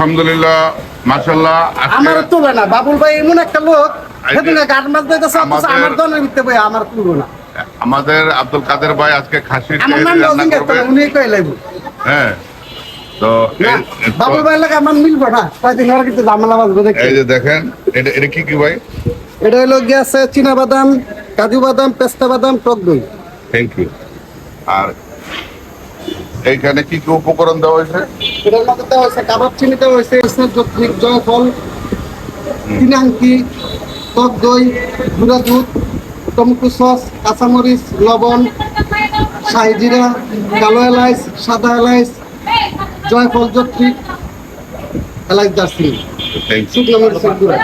আলহামদুলিল্লাহ মাশাল্লাহ আমার তুলে না বাবুল ভাই এমন একটা লোক গান মাছ দিতেছে আমার দলের ভিত্তে ভাই আমার তুলবো না। আমাদের আব্দুল কাদের ভাই আজকে খাসির করবে। উনি কই লাগবে হ্যাঁ তো বাবুল ভাই লাগে আমার মিলবো না কয়দিন ওরা কিন্তু ঝামেলা বাজবে এই যে দেখেন এটা এটা কি কি ভাই? এটা হলো গিয়ে আছে চীনা বাদাম কাজু বাদাম পেস্তা বাদাম টক দই। থ্যাংক ইউ আর এইখানে কি কি উপকরণ দেওয়া হয়েছে? এটার মধ্যে দেওয়া হয়েছে কাবাব চিনি দেওয়া হয়েছে যত্নিক জয়ফল টক দই গুঁড়া দুধ টমেটো সস কাঁচামরিচ লবণ শাহি জিরা কালো এলাইচ সাদা এলাইচ জয়ফল যত্নিক এলাইচ দার্সিনি থ্যাংক শুকনো মরিচের গুঁড়া।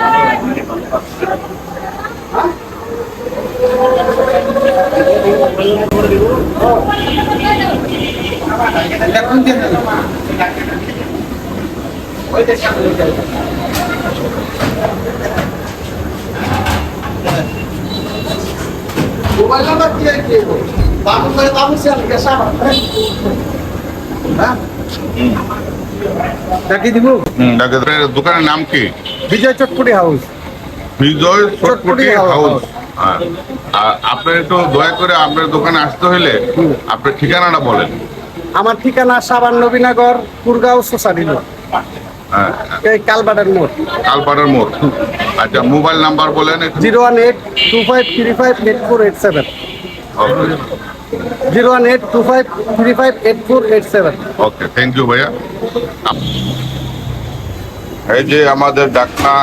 এখন দিয়ে দেন। মোবাইল নাম্বার কি কি বাবু ভাই বাবু সে আলকে সাবা হ্যাঁ ডাকি দিব। ডাক্তারের দোকানের নাম কি? বিজয় চটপুরি হাউস। বিজয় চটপটি চটপটি হাউস। আপনার একটু দয়া করে আপনার দোকানে আসতে হলে আপনার ঠিকানাটা বলেন। আমার ঠিকানা সাবান নবীনগর কুরগাঁও হ্যাঁ। এই কালবাটার মোড়। কালপাড়ার মোড়। আচ্ছা মোবাইল নাম্বার বলেন zero one eight two five three five eight four eight seven. Zero one eight two five three five eight four eight seven. Okay thank you ভাইয়া। এই যে আমাদের ডাকনা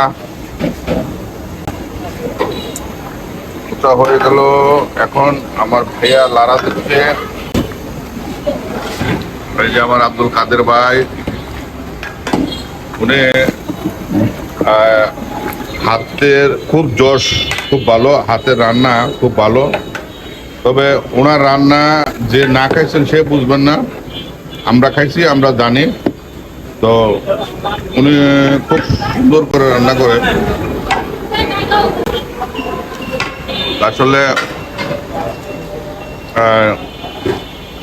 হয়ে গেল। এখন আমার ভাইয়া লারা দিচ্ছে। এই যে আমার আব্দুল কাদের ভাই, উনি হাতের খুব যশ খুব ভালো, হাতের রান্না খুব ভালো। তবে ওনার রান্না যে না খাইছেন সে বুঝবেন না। আমরা খাইছি, আমরা জানি। তো উনি খুব সুন্দর করে রান্না করে। আসলে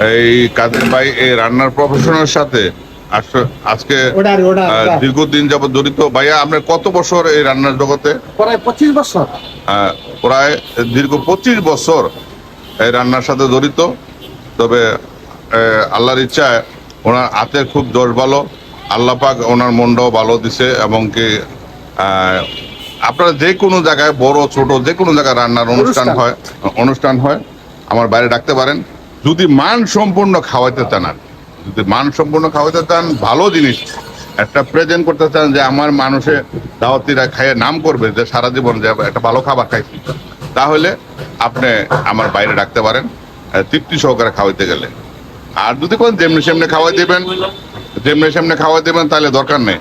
এই কাদের ভাই এই রান্নার প্রফেশনের সাথে আজকে দীর্ঘদিন যাবত জড়িত। ভাইয়া আপনার কত বছর এই রান্নার জগতে? প্রায় পঁচিশ বছর। আহ, প্রায় দীর্ঘ পঁচিশ বছর এই রান্নার সাথে জড়িত। তবে আল্লাহর ইচ্ছায় ওনার হাতের খুব জোর ভালো। আল্লাহ পাক ওনার মনটাও ভালো দিছে এবং কি আহ, আপনারা যে কোনো জায়গায় বড় ছোট যে কোনো জায়গায় রান্নার অনুষ্ঠান। হয় অনুষ্ঠান হয় আমার বাইরে ডাকতে পারেন। যদি মান সম্পূর্ণ খাওয়াইতে চান আর যদি মান সম্পূর্ণ খাওয়াইতে চান, ভালো জিনিস। একটা প্রেজেন্ট করতে চান যে আমার মানুষে দাওয়াতিরা খাইয়ে নাম করবে যে সারা জীবন যে একটা ভালো খাবার খাইছি। তাহলে আপনি আমার বাইরে ডাকতে পারেন তৃপ্তি সহকারে খাওয়াইতে গেলে। আর যদি কোন যেমনি সেমনি খাওয়াই দেবেন, যেমনি সেমনি খাওয়াই দেবেন, তাহলে দরকার নেই।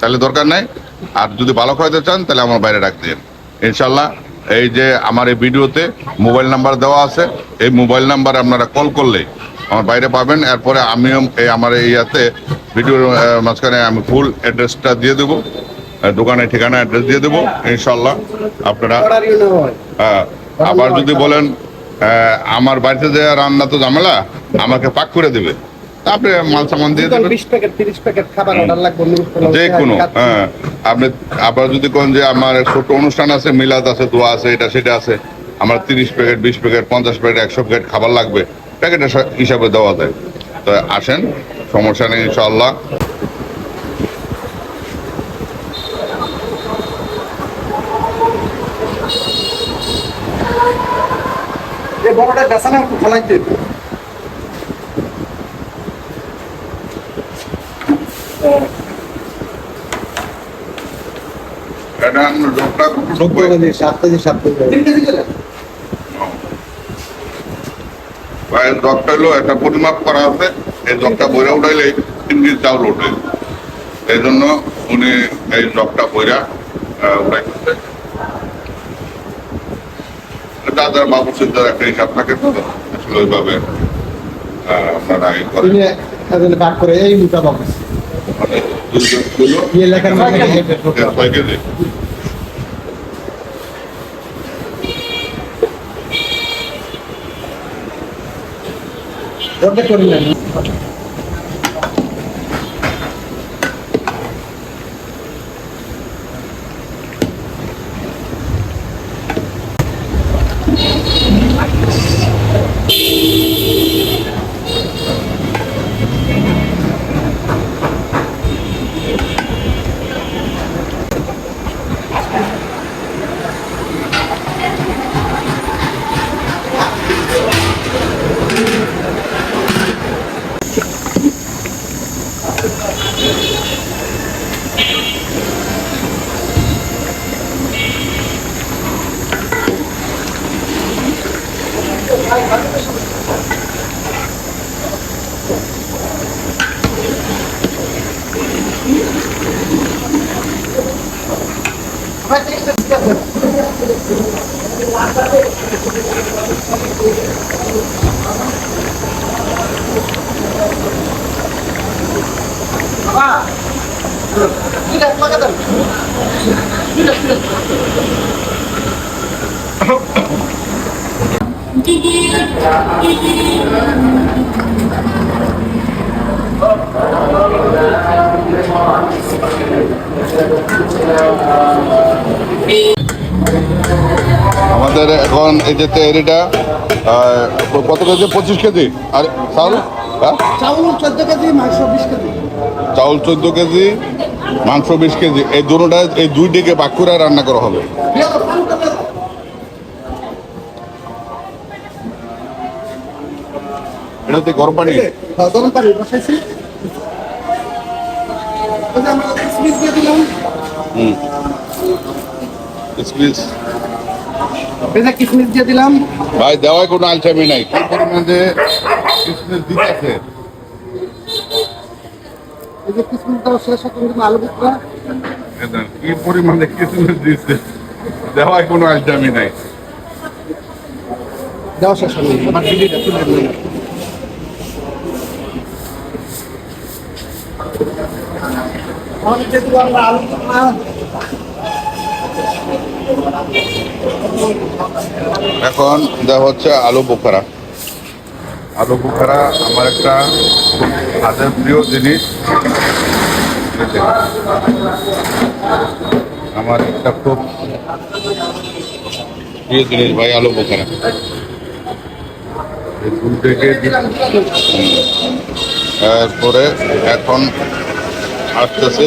তাহলে দরকার নাই। আর যদি ভালো খাওয়াতে চান, তাহলে আমার বাইরে দিন ইনশাল্লাহ এই যে আমার এই ভিডিওতে মোবাইল নাম্বার দেওয়া আছে, এই মোবাইল নাম্বারে আপনারা কল করলে আমার বাইরে পাবেন। এরপরে আমিও এই আমার এই ইয়াতে ভিডিওর মাঝখানে আমি ফুল অ্যাড্রেসটা দিয়ে দেবো দোকানের ঠিকানা অ্যাড্রেস দিয়ে দেবো ইনশাল্লাহ আপনারা, হয়, আবার যদি বলেন আমার বাড়িতে যে রান্না তো ঝামেলা, আমাকে পাক করে দেবে। আপনি মাল সামান দিয়ে দেবেন। প্যাকেট তিরিশ প্যাকেট খাবার অর্ডার লাগবে যে কোনো হ্যাঁ আপনি আবার যদি কোন যে আমার ছোট অনুষ্ঠান আছে মিলাদ আছে দোয়া আছে এটা সেটা আছে আমার তিরিশ প্যাকেট বিশ প্যাকেট পঞ্চাশ প্যাকেট একশো প্যাকেট খাবার লাগবে প্যাকেটের হিসাবে দেওয়া যায়। তো আসেন সমস্যা নেই ইনশাল্লাহ বড়টা বেসানা ফলাইতে এটা আপনার প্রায় জবটা হলো একটা পরিমাপ করা আছে। এই জবটা বইরা উঠাইলে তিন কেজি চাউল ওঠে এই জন্য উনি এই জবটা বইরা উঠাইতেছে দাদার বাবু সিদ্ধার একটা হিসাব থাকে তো আসলে ওইভাবে আপনারা এই করেন। তিনি করে এই মুটা বাবু। দুই জন ছিল, ইয়ে লেখার মধ্যে వంట కొరిగిన আমাদের এখন এই যে তেহরিটা আহ, কত কেজি? পঁচিশ কেজি। আর চাউল? হ্যাঁ? চাউল চোদ্দ কেজি মাংস বিশ কেজি। চাউল চোদ্দ কেজি মাংস বিশ কেজি এই দুটোটা এই দুই দিকে বাক করে রান্না করা হবে। এটা গরম পানি। গরম বসাইছি। কিসমিস দিয়ে দিলাম। ভাই দেওয়ায় কোনো আলসামি নাই। কি পরিমাণে কিসমিস দিতেছে? এই যে শেষ এখন কিন্তু আলু বুকরা কি পরিমাণে কিসমিস দিচ্ছে? দেওয়ায় কোনো আলসামি নাই। দেওয়া শেষ হয়নি আমার ভিডিওটা তুলে এখন দিয়ে আমরা আলু এখন দেওয়া হচ্ছে আলু বোখারা। আলু বোখারা আমার একটা খুব হাতের প্রিয় জিনিস। আমার একটা খুব প্রিয় জিনিস ভাই, আলু এই ফুল থেকে এরপরে এখন আসতেছে,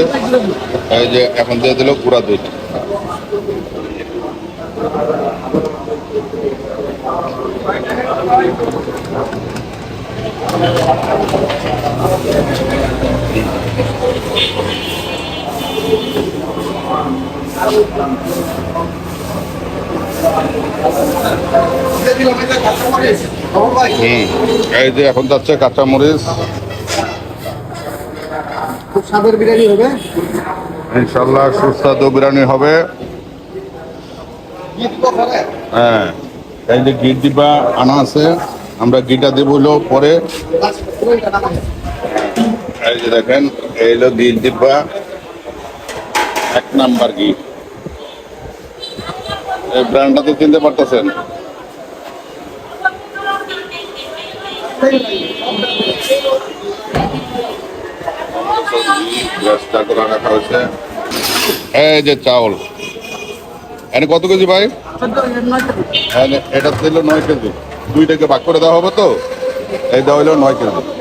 এই যে এখন দিয়ে দিল গুঁড়া দুধ। দিয়ে দিলাম এই যে হুম এই এখন যাচ্ছে কাঁচামরিচ খুব স্বাদের বিরিয়ানি হবে। ইনশাল্লাহ সুস্বাদু বিরিয়ানি হবে। দিব হ্যাঁ এই যে ঘি ডিব্বা আনা আছে। আমরা ঘিটা দেবো পরে। নামাই এই যে দেখেন, এই হলো ঘি ডিব্বা এক নাম্বার ঘি এই ব্র্যান্ডটা তো চিনতে পারতেছেন? এই যে চাউল। এনে কত কেজি ভাই? এটা ছিল নয় কেজি। দুইটাকে ভাগ করে দেওয়া হবে তো? এই দেওয়া হলো নয় কেজি।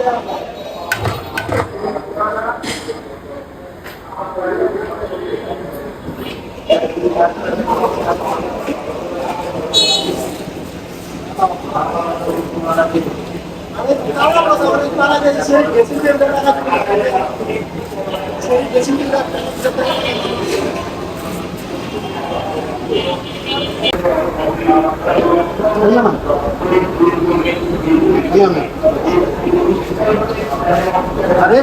আরে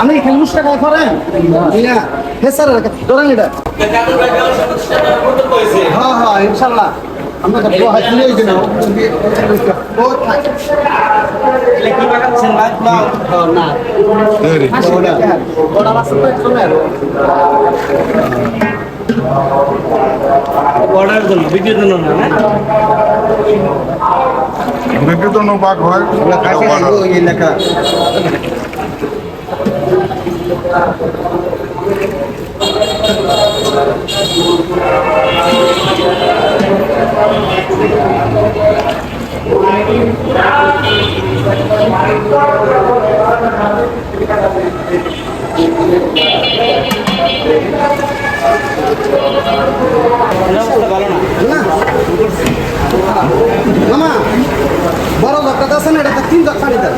আমি খেলবুস টাকা করেন ইয়া হে স্যার ধরেন এটা। হ্যাঁ হ্যাঁ ইনশাল্লাহ। আমরা তো হাত তুলে দিন ও থাক। না। ওটা মাসে তো চলে অর্ডার জন্য ভিডিওর জন্য না বিক্রি তো ভাগ হয়। ভালো না না মামা বড় লোকটা আছে না এটা তিন দশ পানি দেয়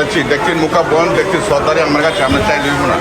কারবার করতেছি ডেকচির মুখা বন ডেকচির সদারে আমার কাছে আমরা চাই লইব না।